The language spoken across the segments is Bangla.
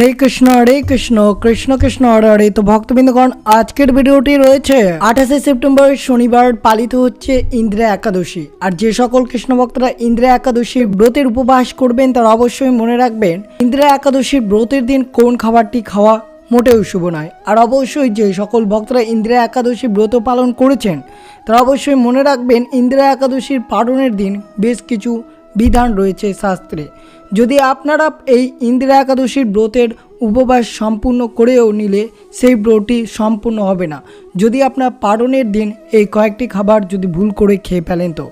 হরে কৃষ্ণ হরে কৃষ্ণ কৃষ্ণ কৃষ্ণ, হরে হরে। তো ভক্তবৃন্দগণ, আজকের ভিডিওটি রয়েছে আঠাশে সেপ্টেম্বর শনিবার পালিত হচ্ছে ইন্দ্রা একাদশী। আর যে সকল কৃষ্ণ ভক্তরা ইন্দ্রা একাদশী ব্রতের উপবাস করবেন, তারা অবশ্যই মনে রাখবেন, ইন্দ্রা একাদশীর ব্রতের দিন কোন খাবারটি খাওয়া মোটেও শুভ নয়। আর অবশ্যই যে সকল ভক্তরা ইন্দিরা একাদশী ব্রত পালন করেছেন, তারা অবশ্যই মনে রাখবেন, ইন্দিরা একাদশীর পালনের দিন বেশ কিছু বিধান রয়েছে শাস্ত্রে। যদি আপনারা এই ইন্দিরা একাদশীর ব্রতের উপবাস সম্পূর্ণ করেও নিলে, সেই ব্রতটি সম্পূর্ণ হবে না। যদি আপনার পালনের দিন এই কয়েকটি খাবার যদি ভুল করে খেয়ে ফেলেন তো,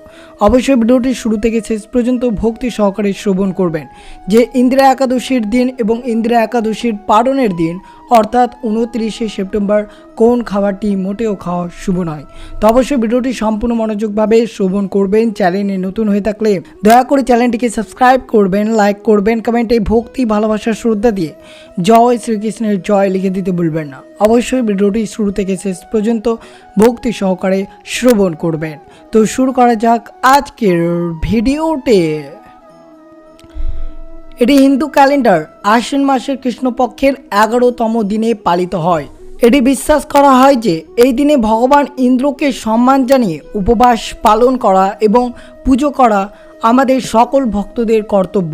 অবশ্যই ভিডিওটি শুরু থেকে শেষ পর্যন্ত ভক্তি সহকারে শ্রবণ করবেন। যে ইন্দিরা একাদশীর দিন এবং ইন্দিরা একাদশীর পালনের দিন, অর্থাৎ উনত্রিশে সেপ্টেম্বর, কোন খাবারটি মোটেও খাওয়া শুভ নয়। তো অবশ্যই ভিডিওটি সম্পূর্ণ মনোযোগভাবে শ্রবণ করবেন, চ্যানেলে নতুন হয়ে থাকলে দয়া করে চ্যানেলটিকে সাবস্ক্রাইব করবেন, লাইক করবেন, কমেন্টে ভক্তি ভালোবাসা শ্রদ্ধা দিয়ে জয় শ্রীকৃষ্ণের জয় লিখে দিতে ভুলবেন না। অবশ্যই ভিডিওটি শুরু থেকে শেষ পর্যন্ত ভক্তি সহকারে শ্রবণ করবেন। তো শুরু করা যাক আজকের ভিডিওতে। এটি হিন্দু ক্যালেন্ডার। আশ্বিন মাসের কৃষ্ণপক্ষের এগারোতম দিনে পালিত হয়। এটি বিশ্বাস করা হয় যে এই দিনে ভগবান ইন্দ্রকে সম্মান জানিয়ে উপবাস পালন করা এবং পুজো করা আমাদের সকল ভক্তদের কর্তব্য।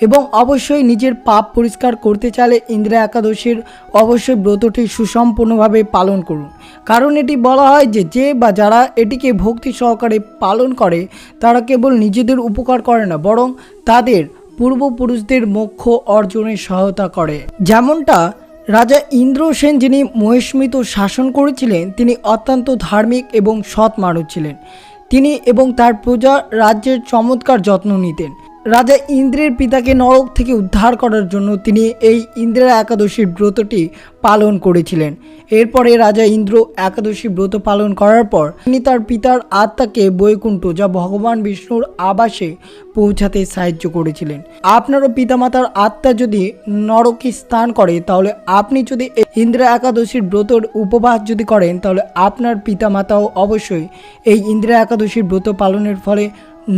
এবং অবশ্যই নিজের পাপ পরিষ্কার করতে চাইলে ইন্দ্রা একাদশীর অবশ্যই ব্রতটি সুসম্পূর্ণভাবে পালন করুন। কারণ এটি বলা হয় যে যে বা যারা এটিকে ভক্তি সহকারে পালন করে, তারা কেবল নিজেদের উপকার করে না, বরং তাদের পূর্বপুরুষদের মোক্ষ অর্জনে সহায়তা করে। যেমনটা রাজা ইন্দ্রসেন যিনি মহেশমিত শাসন করেছিলেন, তিনি অত্যন্ত ধার্মিক এবং সৎ মানুষ ছিলেন। তিনি এবং তার প্রজা রাজ্যের চমৎকার যত্ন নিতেন। রাজা ইন্দ্রের পিতাকে নরক থেকে উদ্ধার করার জন্য তিনি এই ইন্দ্রা একাদশীর ব্রতটি পালন করেছিলেন। এরপরে রাজা ইন্দ্র একাদশী ব্রত পালন করার পর তিনি তার পিতার আত্মাকে বৈকুণ্ঠ যা ভগবান বিষ্ণুর আবাসে পৌঁছাতে সাহায্য করেছিলেন। আপনারও পিতামাতার আত্মা যদি নরকে স্থান করে, তাহলে আপনি যদি ইন্দ্রা একাদশীর ব্রতর উপবাস যদি করেন, তাহলে আপনার পিতামাতাও অবশ্যই এই ইন্দ্রা একাদশীর ব্রত পালনের ফলে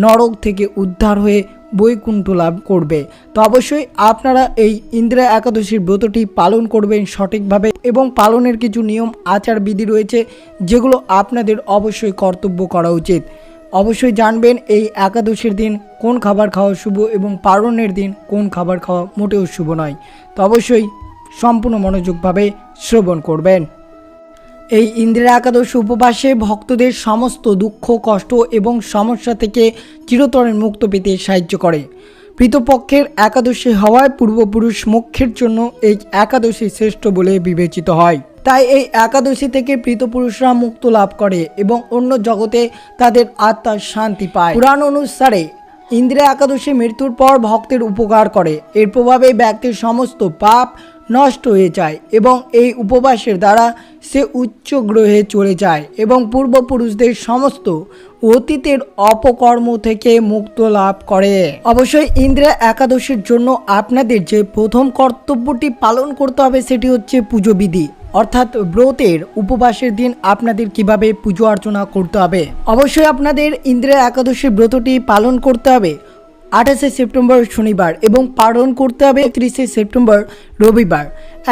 নরক থেকে উদ্ধার হয়ে বৈকুণ্ঠ লাভ করবে। তো অবশ্যই আপনারা এই ইন্দিরা একাদশীর ব্রতটি পালন করবেন সঠিকভাবে এবং পালনের কিছু নিয়ম, আচার বিধি রয়েছে যেগুলো আপনাদের অবশ্যই কর্তব্য করা উচিত। অবশ্যই জানবেন এই একাদশীর দিন কোন খাবার খাওয়া শুভ এবং পালনের দিন কোন খাবার খাওয়া মোটেও শুভ নয়। তো অবশ্যই সম্পূর্ণ মনোযোগভাবে শ্রবণ করবেন। এই ইন্দিরা একাদশী উপবাসে ভক্তদের সমস্ত দুঃখ, কষ্ট এবং সমস্যা থেকে চিরতরের মুক্ত পেতে সাহায্য করে। প্রীতপক্ষের একাদশী হওয়ায় পূর্বপুরুষ মোক্ষের জন্য এই একাদশী শ্রেষ্ঠ বলে বিবেচিত হয়। তাই এই একাদশী থেকে প্রীতপুরুষরা মুক্ত লাভ করে এবং অন্য জগতে তাদের আত্মার শান্তি পায়। পুরাণ অনুসারে ইন্দিরা একাদশী মৃত্যুর পর ভক্তের উপকার করে। এর প্রভাবে ব্যক্তির সমস্ত পাপ নষ্ট হয়ে যায় এবং এই উপবাসের দ্বারা সে উচ্চ গ্রহে চলে যায় এবং পূর্বপুরুষদের সমস্ত অতীতের অপকর্ম থেকে মুক্ত লাভ করে। অবশ্যই ইন্দ্রা একাদশীর জন্য আপনাদের যে প্রথম কর্তব্যটি পালন করতে হবে সেটি হচ্ছে পুজো বিধি অর্থাৎ ব্রতের উপবাসের দিন আপনাদের কীভাবে পুজো অর্চনা করতে হবে? অবশ্যই আপনাদের ইন্দ্রা একাদশীর ব্রতটি পালন করতে হবে। আঠাশে সেপ্টেম্বর শনিবার এবং পালন করতে হবে ত্রিশে সেপ্টেম্বর রবিবার।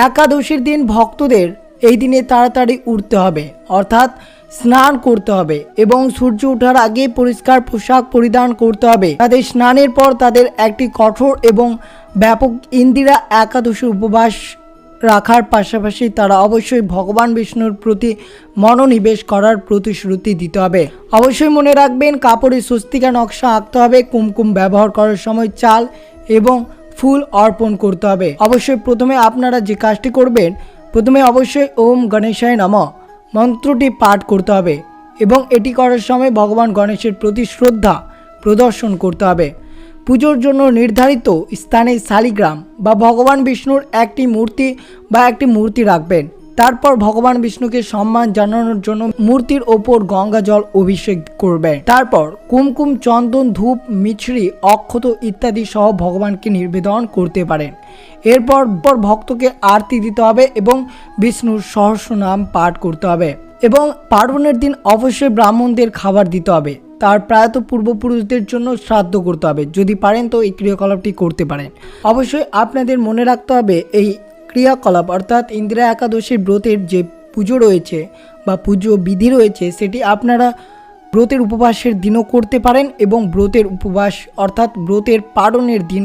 একাদশীর দিন ভক্তদের এই দিনে তাড়াতাড়ি উঠতে হবে, অর্থাৎ স্নান করতে হবে এবং সূর্য ওঠার আগে পরিষ্কার পোশাক পরিধান করতে হবে। তাদের স্নানের পর তাদের একটি কঠোর এবং ব্যাপক ইন্দিরা একাদশী উপবাস রাখার পাশাপাশি তারা অবশ্যই ভগবান বিষ্ণুর প্রতি মনোনিবেশ করার প্রতিশ্রুতি দিতে হবে। অবশ্যই মনে রাখবেন, কাপড়ে স্বস্তিকা নকশা আঁকতে হবে, কুমকুম ব্যবহার করার সময় চাল এবং ফুল অর্পণ করতে হবে। অবশ্যই প্রথমে আপনারা যে কাজটি করবেন, প্রথমে অবশ্যই ওম গণেশায় নম, মন্ত্রটি পাঠ করতে হবে এবং এটি করার সময় ভগবান গণেশের প্রতি শ্রদ্ধা প্রদর্শন করতে হবে। পুজোর জন্য নির্ধারিত স্থানে শালিগ্রাম বা ভগবান বিষ্ণুর একটি মূর্তি বা একটি মূর্তি রাখবেন। তারপর ভগবান বিষ্ণুকে সম্মান জানানোর জন্য মূর্তির ওপর গঙ্গা জল অভিষেক করবেন। তারপর কুমকুম, চন্দন, ধূপ, মিছরি, অক্ষত ইত্যাদি সহ ভগবানকে নিবেদন করতে পারেন। এরপর পর ভক্তকে আরতি দিতে হবে এবং বিষ্ণুর সহস্র নাম পাঠ করতে হবে এবং পার্বণের দিন অবশ্যই ব্রাহ্মণদের খাবার দিতে হবে। তার প্রায়ত পূর্বপুরুষদের জন্য শ্রাদ্ধ করতে হবে। যদি পারেন তো এই ক্রিয়াকলাপটি করতে পারেন। অবশ্যই আপনাদের মনে রাখতে হবে, এই ক্রিয়াকলাপ অর্থাৎ ইন্দিরা একাদশীর ব্রতের যে পুজো রয়েছে বা পুজো বিধি রয়েছে, সেটি আপনারা ব্রতের উপবাসের দিনও করতে পারেন এবং ব্রতের উপবাস অর্থাৎ ব্রতের পালনের দিন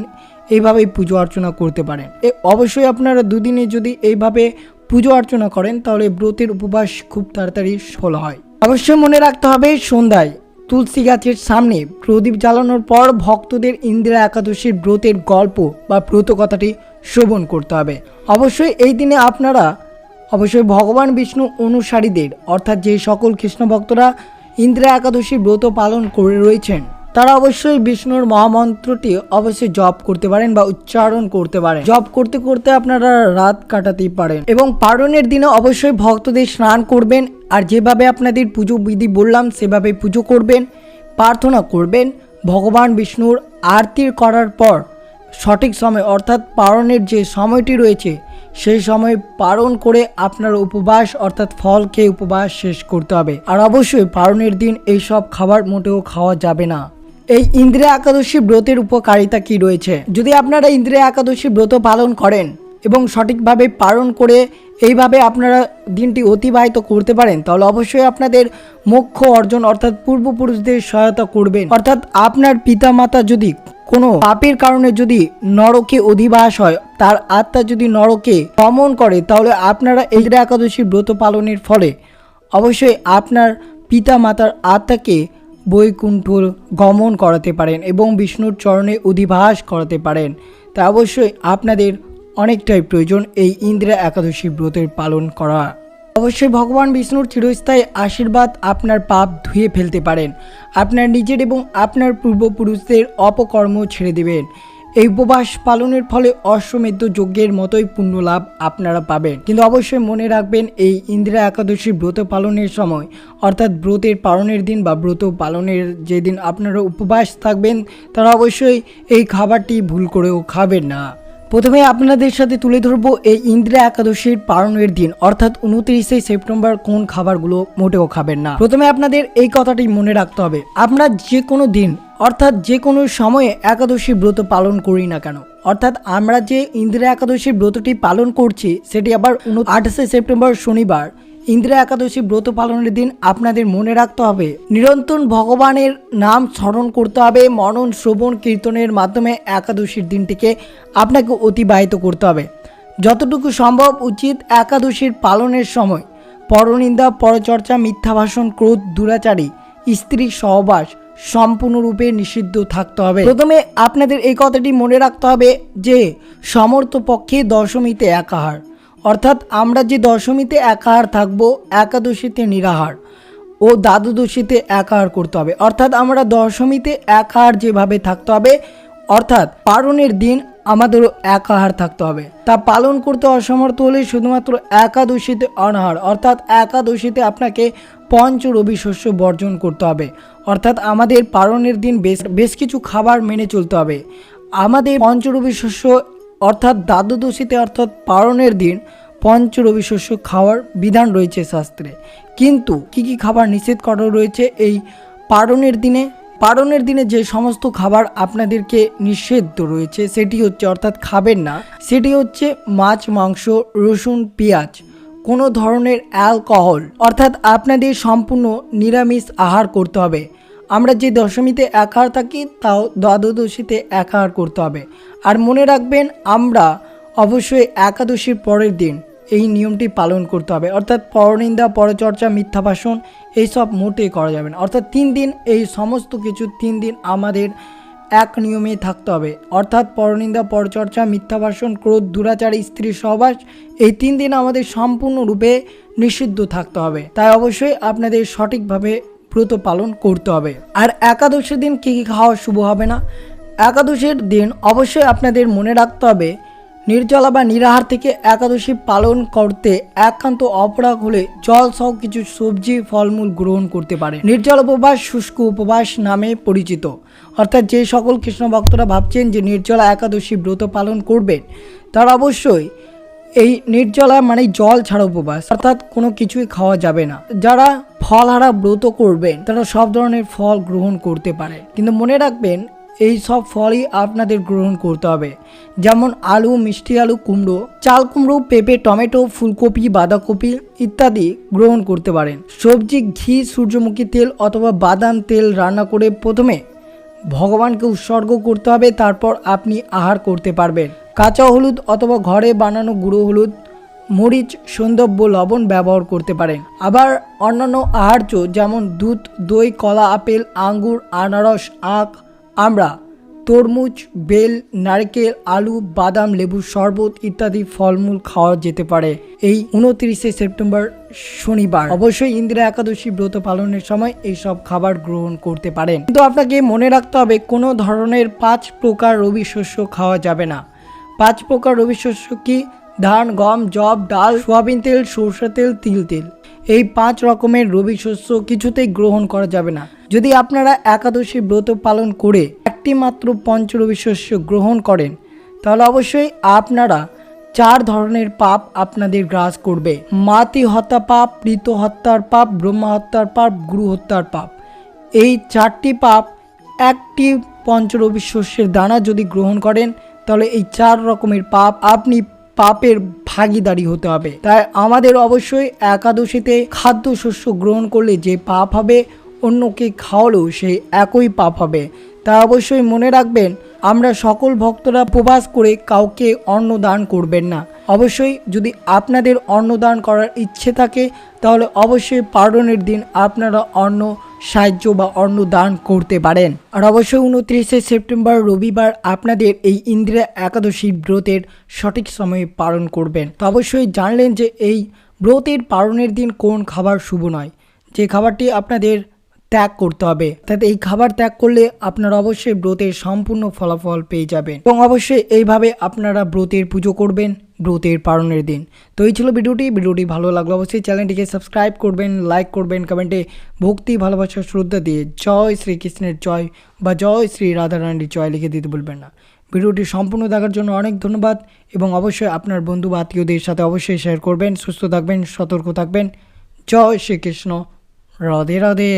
এইভাবেই পুজো অর্চনা করতে পারেন। এ অবশ্যই আপনারা দুদিনে যদি এইভাবে পুজো অর্চনা করেন, তাহলে ব্রতের উপবাস খুব তাড়াতাড়ি সফল হয়। অবশ্যই মনে রাখতে হবে, সন্ধ্যায় তুলসী গাছের সামনে প্রদীপ জ্বালানোর পর ভক্তদের ইন্দিরা একাদশীর ব্রতের গল্প বা ব্রত কথাটি শ্রবণ করতে হবে। অবশ্যই এই দিনে আপনারা অবশ্যই ভগবান বিষ্ণু অনুসারীদের, অর্থাৎ যে সকল কৃষ্ণ ভক্তরা ইন্দিরা একাদশী ব্রত পালন করে রয়েছেন, তারা অবশ্যই বিষ্ণুর মহামন্ত্রটি অবশ্যই জপ করতে পারেন বা উচ্চারণ করতে পারেন। জপ করতে করতে আপনারা রাত কাটাতেই পারেন এবং পালনের দিনে অবশ্যই ভক্তদের স্নান করবেন আর যেভাবে আপনাদের পুজো বিধি বললাম, সেভাবে পুজো করবেন, প্রার্থনা করবেন, ভগবান বিষ্ণুর আরতির করার পর সঠিক সময় অর্থাৎ পালনের যে সময়টি রয়েছে, সেই সময় পালন করে আপনার উপবাস অর্থাৎ ফল খেয়ে উপবাস শেষ করতে হবে। আর অবশ্যই পালনের দিন এই সব খাবার মোটেও খাওয়া যাবে না। এই ইন্দ্রিয়া একাদশী ব্রতের উপকারিতা কি রয়েছে? যদি আপনারা ইন্দ্রিয়া একাদশী ব্রত পালন করেন এবং সঠিকভাবে পালন করে এইভাবে আপনারা দিনটি অতিবাহিত করতে পারেন, তাহলে অবশ্যই আপনাদের মোক্ষ অর্জন অর্থাৎ পূর্বপুরুষদের সহায়তা করবেন। অর্থাৎ আপনার পিতামাতা যদি কোনো পাপের কারণে যদি নরকে অধিবাস হয়, তার আত্মা যদি নরকে গমন করে, তাহলে আপনারা এই একাদশী ব্রত পালনের ফলে অবশ্যই আপনার পিতা মাতার আত্মাকে বৈকুণ্ঠ গমন করাতে পারেন এবং বিষ্ণুর চরণে অধিবাস করাতে পারেন। তা অবশ্যই আপনাদের অনেকটাই প্রয়োজন এই ইন্দিরা একাদশী ব্রতের পালন করা। অবশ্যই ভগবান বিষ্ণুর চিরস্থায়ী আশীর্বাদ আপনার পাপ ধুয়ে ফেলতে পারেন। আপনার নিজের এবং আপনার পূর্বপুরুষদের অপকর্ম ছেড়ে দেবেন। এই উপবাস পালনের ফলে অশ্বমেধ যজ্ঞের মতোই পুণ্য লাভ আপনারা পাবেন। কিন্তু অবশ্যই মনে রাখবেন, এই ইন্দিরা একাদশী ব্রত পালনের সময়, অর্থাৎ ব্রতের পালনের দিন বা ব্রত পালনের যেদিন আপনারা উপবাস থাকবেন, তারা অবশ্যই এই খাবারটি ভুল করেও খাবেন না। প্রথমে আপনাদের সাথে তুলে ধরবো এই ইন্দিরা একাদশীর পালনের দিন, অর্থাৎ উনত্রিশে সেপ্টেম্বর কোন খাবারগুলো মোটেও খাবেন না। প্রথমে আপনাদের এই কথাটি মনে রাখতে হবে আপনার যে কোনো দিন, অর্থাৎ যে কোনো সময়ে একাদশী ব্রত পালন করি না কেন। অর্থাৎ আমরা যে ইন্দিরা একাদশীর ব্রতটি পালন করছি, সেটি আবার আঠাশে সেপ্টেম্বর শনিবার ইন্দিরা একাদশী ব্রত পালনের দিন আপনাদের মনে রাখতে হবে। নিরন্তর ভগবানের নাম স্মরণ করতে হবে, মনন, শ্রবণ, কীর্তনের মাধ্যমে একাদশীর দিনটিকে আপনাকে অতিবাহিত করতে হবে। যতটুকু সম্ভব উচিত একাদশীর পালনের সময়। পরনিন্দা, পরচর্চা মিথ্যা ভাষণ ক্রোধ, দুরাচারী, স্ত্রী সহবাস সম্পূর্ণরূপে নিষিদ্ধ থাকতে হবে। প্রথমে আপনাদের এই কথাটি মনে রাখতে হবে যে সমর্থ পক্ষে দশমীতে একাহার। অর্থাৎ আমরা যে দশমীতে একাহার থাকব, একাদশীতে নিরাহার। ও দ্বাদশীতে একাহার করতে হবে। অর্থাৎ আমরা দশমীতে একাহার যেভাবে থাকতে হবে, অর্থাৎ পালনের দিন আমাদেরও একাহার থাকতে হবে। তা পালন করতে অসমর্থ হলে শুধুমাত্র একাদশীতে অনাহার, অর্থাৎ একাদশীতে আপনাকে পঞ্চ রবি শস্য বর্জন করতে হবে। অর্থাৎ আমাদের পালনের দিন বেশ বেশ কিছু খাবার মেনে চলতে হবে। আমাদের পঞ্চরবি শস্য অর্থাৎ দ্বাদশীতে অর্থাৎ পারণের দিন পঞ্চরবি শস্য খাওয়ার বিধান রয়েছে শাস্ত্রে। কিন্তু কি কি খাবার নিষেধ করা রয়েছে এই পালনের দিনে? পারণের দিনে যে সমস্ত খাবার আপনাদেরকে নিষিদ্ধ রয়েছে সেটি হচ্ছে অর্থাৎ খাবেন না, সেটি হচ্ছে মাছ, মাংস, রসুন, পেঁয়াজ, কোনো ধরনের অ্যালকোহল। অর্থাৎ আপনাদের সম্পূর্ণ নিরামিষ আহার করতে হবে। আমরা যে দশমীতে একাহার থাকি, তাও দ্বাদশীতে একাহার করতে হবে। আর মনে রাখবেন, আমরা অবশ্যই একাদশীর পরের দিন এই নিয়মটি পালন করতে হবে। অর্থাৎ পরনিন্দা, পরচর্চা, মিথ্যা ভাষণ, এইসব মোটেই করা যাবে না। অর্থাৎ তিন দিন, এই সমস্ত কিছু তিন দিন আমাদের এক নিয়মে থাকতে হবে। অর্থাৎ পরনিন্দা, পরচর্চা, মিথ্যা ভাষণ, ক্রোধ, দুরাচার, স্ত্রী সহবাস, এই তিন দিন আমাদের সম্পূর্ণরূপে নিষিদ্ধ থাকতে হবে। তাই অবশ্যই আপনাদের সঠিকভাবে ব্রত পালন করতে হবে। আর একাদশীর দিন কী কী খাওয়া শুভ হবে না? একাদশীর দিন অবশ্যই আপনাদের মনে রাখতে হবে, নির্জলা বা নিরাহার থেকে একাদশী পালন করতে একান্ত অপরাগ হলে জল সহ কিছু সবজি, ফলমূল গ্রহণ করতে পারে। নির্জল উপবাস, শুষ্ক উপবাস নামে পরিচিত। অর্থাৎ যে সকল কৃষ্ণ ভক্তরা ভাবছেন যে নির্জলা একাদশী ব্রত পালন করবেন, তারা অবশ্যই এই নির্জলা মানে জল ছাড়া উপবাস। অর্থাৎ কোনো কিছুই খাওয়া যাবে না। যারা ফলহারা ব্রত করবেন, তারা সব ধরনের ফল গ্রহণ করতে পারে। কিন্তু মনে রাখবেন, এই সব ফলই আপনাদের গ্রহণ করতে হবে। যেমন আলু, মিষ্টি আলু, কুমড়ো, চাল কুমড়ো, পেঁপে, টমেটো, ফুলকপি, বাঁধাকপি ইত্যাদি গ্রহণ করতে পারেন। সবজি, ঘি, সূর্যমুখী তেল অথবা বাদাম তেল রান্না করে প্রথমে ভগবানকে উৎসর্গ করতে হবে, তারপর আপনি আহার করতে পারবেন। কাঁচা হলুদ অথবা ঘরে বানানো গুঁড়ো হলুদ, মরিচ সৌন্দর্য লবণ ব্যবহার করতে পারেন। আবার অন্যান্য আহার্য যেমন দুধ, দই, কলা, আপেল, আঙ্গুর, আনারস, আখ আমরা তরমুজ, বেল, নারকেল, আলু, বাদাম, লেবু, শরবত ইত্যাদি ফলমূল খাওয়া যেতে পারে। এই উনত্রিশে সেপ্টেম্বর শনিবার। অবশ্যই ইন্দিরা একাদশী ব্রত পালনের সময় এই সব খাবার গ্রহণ করতে পারেন। কিন্তু আপনাকে মনে রাখতে হবে, কোনো ধরনের পাঁচ প্রকার রবি শস্য খাওয়া যাবে না। পাঁচ প্রকার রবি শস্য কি? ধান, গম জব ডাল, সোয়াবিন তেল, সরষে তেল, তিল তেল। এই পাঁচ রকমের রবি শস্য কিছুতেই গ্রহণ করা যাবে না। যদি আপনারা একাদশী ব্রত পালন করে একটি মাত্র পঞ্চরবি শস্য গ্রহণ করেন, তাহলে অবশ্যই আপনারা চার ধরনের পাপ আপনাদের গ্রাস করবে। মাতি হত্যা পাপ, প্রীত হত্যার পাপ, ব্রহ্মা হত্যার পাপ, গুরু হত্যার পাপ। এই চারটি পাপ একটি পঞ্চরবি শস্যের দানা যদি গ্রহণ করেন তাহলে এই চার রকমের পাপ আপনি পাপের ভাগিদারি হতে হবে। তাই আমাদের অবশ্যই একাদশীতে খাদ্যশস্য গ্রহণ করলে যে পাপ হবে, অন্যকে খাওয়ালেও সেই একই পাপ হবে। তা অবশ্যই মনে রাখবেন, আমরা সকল ভক্তরা উপবাস করে কাউকে অন্ন দান করবেন না। অবশ্যই যদি আপনাদের অন্নদান করার ইচ্ছে থাকে, তাহলে অবশ্যই পালনের দিন আপনারা অন্ন সাহায্য বা অন্ন দান করতে পারেন। আর অবশ্যই উনত্রিশে সেপ্টেম্বর রবিবার আপনাদের এই ইন্দিরা একাদশী ব্রতের সঠিক সময়ে পালন করবেন। তো অবশ্যই জানলেন যে এই ব্রতের পালনের দিন কোন খাবার শুভ নয়। যে খাবারটি আপনাদের ত্যাগ করতে হবে, তাতে এই খাবার ত্যাগ করলে আপনারা অবশ্যই ব্রতের সম্পূর্ণ ফলাফল পেয়ে যাবেন। এবং অবশ্যই এইভাবে আপনারা ব্রতের পুজো করবেন। ব্রতের পালনের দিন। তো এই ছিল ভিডিওটি। ভিডিওটি ভালো লাগল অবশ্যই চ্যানেলটিকে সাবস্ক্রাইব করবেন, লাইক করবেন, কমেন্টে ভক্তি, ভালোবাসা, শ্রদ্ধা দিয়ে জয় শ্রীকৃষ্ণের জয় বা জয় শ্রী রাধারানীর জয় লিখে দিতে বলবেন না। ভিডিওটি সম্পূর্ণ দেখার জন্য অনেক ধন্যবাদ এবং অবশ্যই আপনার বন্ধু বা আত্মীয়দের সাথে অবশ্যই শেয়ার করবেন, সুস্থ থাকবেন, সতর্ক থাকবেন। জয় শ্রীকৃষ্ণ। রাধে রাধে।